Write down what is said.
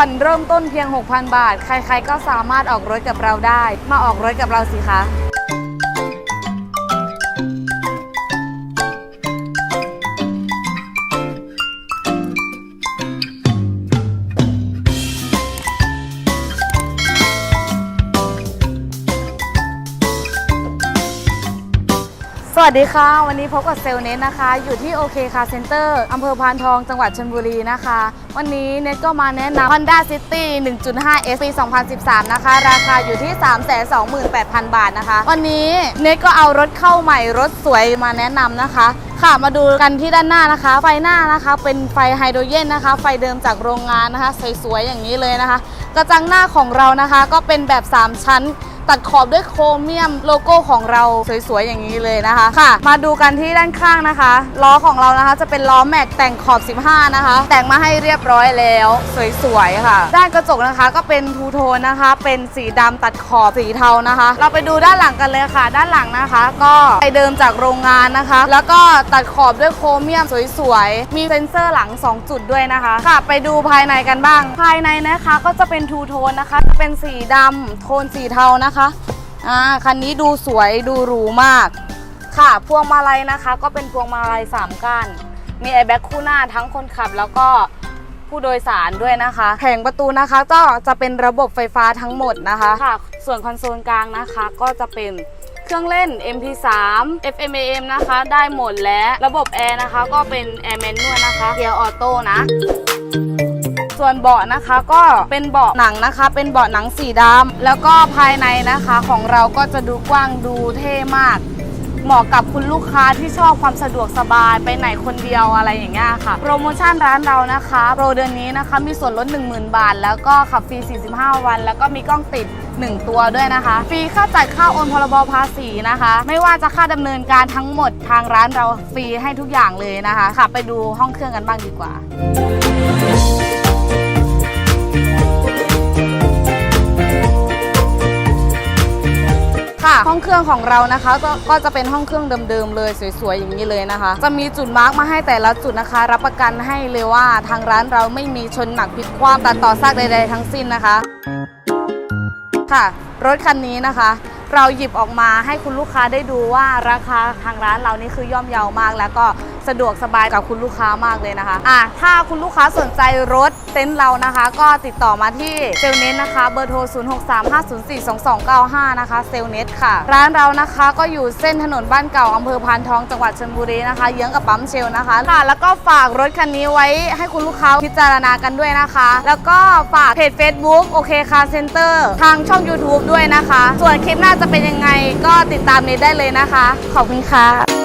ผ่อนเริ่มต้นเพียง 6,000 บาท ใครๆก็สามารถออกรถกับเราได้ มาออกรถกับเราสิคะ วัสดีค่ะ วันนี้พบกับเซลเน็ตนะคะ อยู่ที่โอเคคาเซ็นเตอร์อำเภอพานทองจังหวัดชลบุรีนะคะ วันนี้เน็ตก็มาแนะนำ Honda City 1.5 S ปี 2013 นะคะ ราคาอยู่ที่ 328,000 บาทนะคะ วันนี้เน็ตก็เอารถเข้าใหม่รถสวยมาแนะนำนะคะ ค่ะมาดูกันที่ด้านหน้านะคะ ไฟหน้านะคะ เป็นไฟไฮโดรเจนนะคะ ไฟเดิมจากโรงงานนะคะ สวยๆอย่างนี้เลยนะคะ กระจังหน้าของเรานะคะ ก็เป็นแบบ 3 ชั้น ตัดขอบด้วยโครเมียมโลโก้ของเราสวยๆอย่างนี้เลยนะคะค่ะ มาดูกันที่ด้านข้างนะคะล้อของเรานะคะจะเป็นล้อแม็กแต่งขอบ 15 นะคะ แต่งมาให้เรียบร้อยแล้วสวยๆค่ะ ด้านกระจกนะคะก็เป็นทูโทนนะคะ เป็นสีดำตัดขอบสีเทานะคะ เราไปดูด้านหลังกันเลยค่ะ ด้านหลังนะคะ ก็ไปเดิมจากโรงงานนะคะ แล้วก็ตัดขอบด้วยโครเมียมสวยๆมีเซ็นเซอร์หลัง 2 จุดด้วยนะคะค่ะไปดูภายในกันบ้าง ภายในนะคะก็จะเป็นทูโทนนะคะจะเป็นสีดำโทนสีเทานะคะอ่าคันนี้ดูสวยดูหรูมาก ค่ะพวงมาลัยนะคะ ก็เป็นพวงมาลัย3ก้านมีแอร์แบ็คคู่หน้าทั้งคนขับแล้วก็ผู้โดยสารด้วยนะคะแผงประตูนะคะก็จะเป็นระบบไฟฟ้าทั้งหมดนะคะค่ะ ส่วนคอนโซลกลางนะคะ ก็จะเป็นเครื่องเล่น MP3 FM AM นะคะ ได้หมดและระบบแอร์นะคะ ก็เป็นแอร์แมนนวลนะคะเกียร์ออโต้นะ ส่วนเบาะนะคะก็เป็นเบาะหนังนะคะ เป็นเบาะหนังสีดำแล้วก็ภายในนะคะของเราก็จะดูกว้างดูเท่มาก เหมาะกับคุณลูกค้าที่ชอบความสะดวกสบายไปไหนคนเดียวอะไรอย่างเงี้ยค่ะ โปรโมชั่นร้านเรานะคะโปรเดือนนี้นะคะมีส่วนลด 10,000 บาท แล้วก็ขับฟรี 45 วัน แล้วก็มีกล้องติด1 ตัวด้วยนะคะ ฟรีค่าจ่ายค่าโอนพรบภาษีนะคะ ไม่ว่าจะค่าดำเนินการทั้งหมดทางร้านเราฟรีให้ทุกอย่างเลยนะคะค่ะไปดูห้องเครื่องกันบ้างดีกว่า ค่ะ ห้องเครื่องของเรานะคะก็ก็จะเป็นห้องเครื่องเดิมๆเลยสวยๆอย่างนี้เลยนะคะ จะมีจุดมาร์กมาให้แต่ละจุดนะคะ รับประกันให้เลยว่าทางร้านเราไม่มีชนหนักผิดคว่ำตัดต่อซากใดๆทั้งสิ้นนะคะ ค่ะ รถคันนี้นะคะ เราหยิบออกมาให้คุณลูกค้าได้ดูว่าราคาทางร้านเรานี่คือย่อมเยาวมากแล้วก็ สะดวกสบายกับคุณลูกค้ามากเลยนะคะอะถ้าคุณลูกค้าสนใจรถเต็นท์เรานะคะ ก็ติดต่อมาที่เซลเน็ตนะคะเบอร์โทร 0635042295 นะคะเซลเน็ตค่ะ ร้านเรานะคะก็อยู่เส้นถนนบ้านเก่าอำเภอพานทองจังหวัดชลบุรีนะคะ เยื้องกับปั๊มเชลนะคะค่ะ แล้วก็ฝากรถคันนี้ไว้ให้คุณลูกค้าพิจารณากันด้วยนะคะ แล้วก็ฝากเพจ Facebook โอเคคาเซ็นเตอร์ทางช่อง YouTube ด้วยนะคะ ส่วนคลิปหน้าจะเป็นยังไงก็ติดตามเนตได้เลยนะคะ ขอบคุณค่ะ